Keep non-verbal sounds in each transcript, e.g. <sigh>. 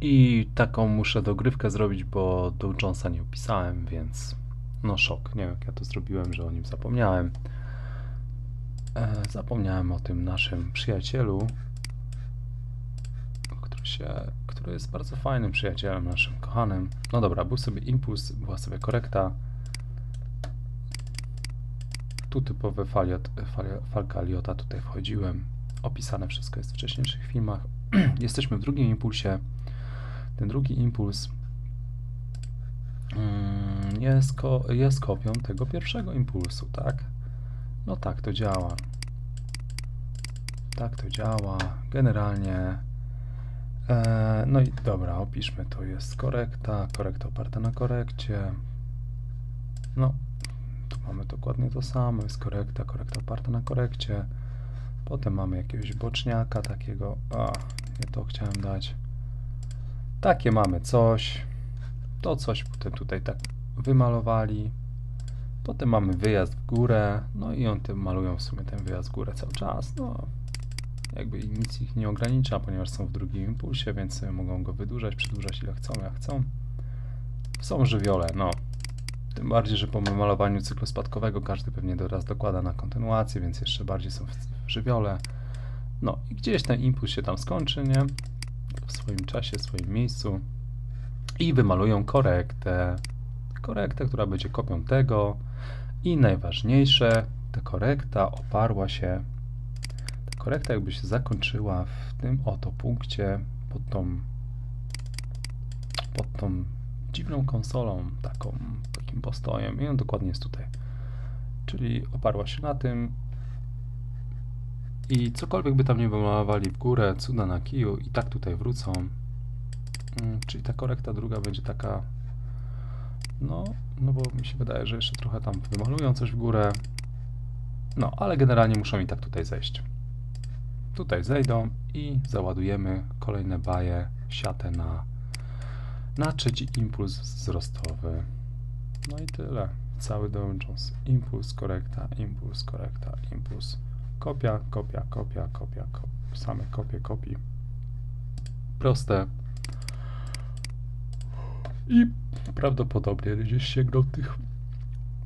I taką muszę dogrywkę zrobić, bo do Jonesa nie opisałem, więc no szok. Nie wiem jak ja to zrobiłem, że o nim zapomniałem. E, zapomniałem o tym naszym przyjacielu, który się, który jest bardzo fajnym przyjacielem naszym kochanym. No dobra, był sobie impuls, była sobie korekta. Tu typowe faliot, falia- falka Aliota tutaj wchodziłem. Opisane wszystko jest w wcześniejszych filmach. <clears throat> Jesteśmy w drugim impulsie. Ten drugi impuls mm, jest, ko jest kopią tego pierwszego impulsu, tak? No tak to działa. Tak to działa. Generalnie. E, no i dobra, opiszmy to. Jest korekta, korekta oparta na korekcie. No, tu mamy dokładnie to samo. Jest korekta, korekta oparta na korekcie. Potem mamy jakiegoś boczniaka takiego. A, nie to chciałem dać. Takie mamy coś. To coś potem tutaj tak wymalowali. Potem mamy wyjazd w górę. No i on tym malują w sumie ten wyjazd w górę cały czas. No, jakby nic ich nie ogranicza, ponieważ są w drugim impulsie, więc mogą go wydłużać, przedłużać ile chcą, jak chcą. Są żywiole, no. Tym bardziej, że po malowaniu cyklu spadkowego każdy pewnie teraz dokłada na kontynuację, więc jeszcze bardziej są w żywiole. No i gdzieś ten impuls się tam skończy, nie? W swoim czasie, w swoim miejscu. I wymalują korektę. Korektę, która będzie kopią tego. I najważniejsze, ta korekta oparła się ta korekta jakby się zakończyła w tym oto punkcie pod tą pod tą dziwną konsolą, taką, takim postojem i on dokładnie jest tutaj. Czyli oparła się na tym i cokolwiek by tam nie wymalowali w górę, cuda na kiju i tak tutaj wrócą. Mm, Czyli ta korekta druga będzie taka no, no bo mi się wydaje, że jeszcze trochę tam wymalują coś w górę. No, ale generalnie muszą i tak tutaj zejść. Tutaj zejdą i załadujemy kolejne baje, siatę na, na trzeci impuls wzrostowy. No i tyle. Cały dołącząc. Impuls, korekta, impuls, korekta, impuls. Kopia, kopia, kopia, kopia, kop. Same kopie, kopii. Proste. I prawdopodobnie gdzieś sięgną tych,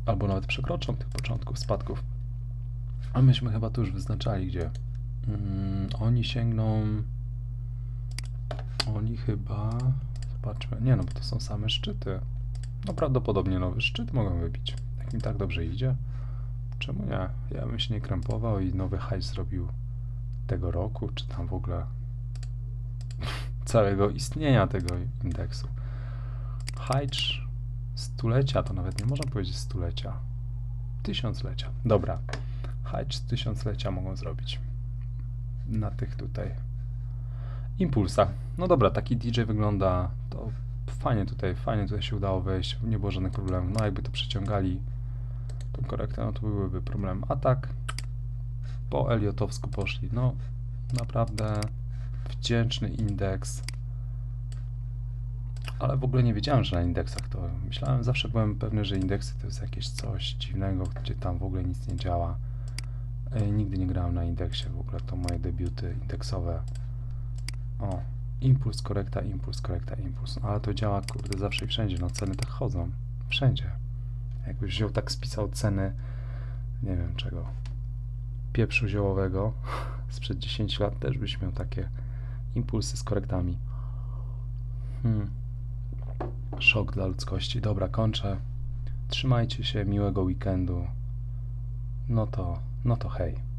albo nawet przekroczą tych początków spadków. A myśmy chyba tu już wyznaczali, gdzie. Mm, oni sięgną. Oni chyba. Zobaczmy. Nie no, bo to są same szczyty. No prawdopodobnie nowy szczyt mogą wybić. Jak mi tak dobrze idzie. Czemu nie? Ja bym się nie krępował i nowy hajs zrobił tego roku, czy tam w ogóle <laughs> całego istnienia tego indeksu. Hajcz stulecia, to nawet nie można powiedzieć stulecia. Tysiąclecia. Dobra. Hajcz tysiąclecia mogą zrobić. Na tych tutaj impulsach. No dobra, taki DJ wygląda. To fajnie tutaj, fajnie tutaj się udało wejść. Nie było żadnych problemów. No jakby to przeciągali tą korektę, no to byłyby problemy. A tak po Eliotowsku poszli. No naprawdę wdzięczny indeks. Ale w ogóle nie wiedziałem, że na indeksach to. Myślałem, zawsze byłem pewny, że indeksy to jest jakieś coś dziwnego, gdzie tam w ogóle nic nie działa. E, nigdy nie grałem na indeksie, w ogóle to moje debiuty indeksowe. O, impuls, korekta, impuls, korekta, impuls. No, ale to działa, kurde, zawsze i wszędzie. No, ceny tak chodzą. Wszędzie. Jakbyś wziął tak spisał ceny, nie wiem czego, pieprzu ziołowego <laughs> sprzed 10 lat, też byś miał takie impulsy z korektami. Hmm. Szok dla ludzkości. Dobra, kończę. Trzymajcie się, miłego weekendu. No to, no to hej.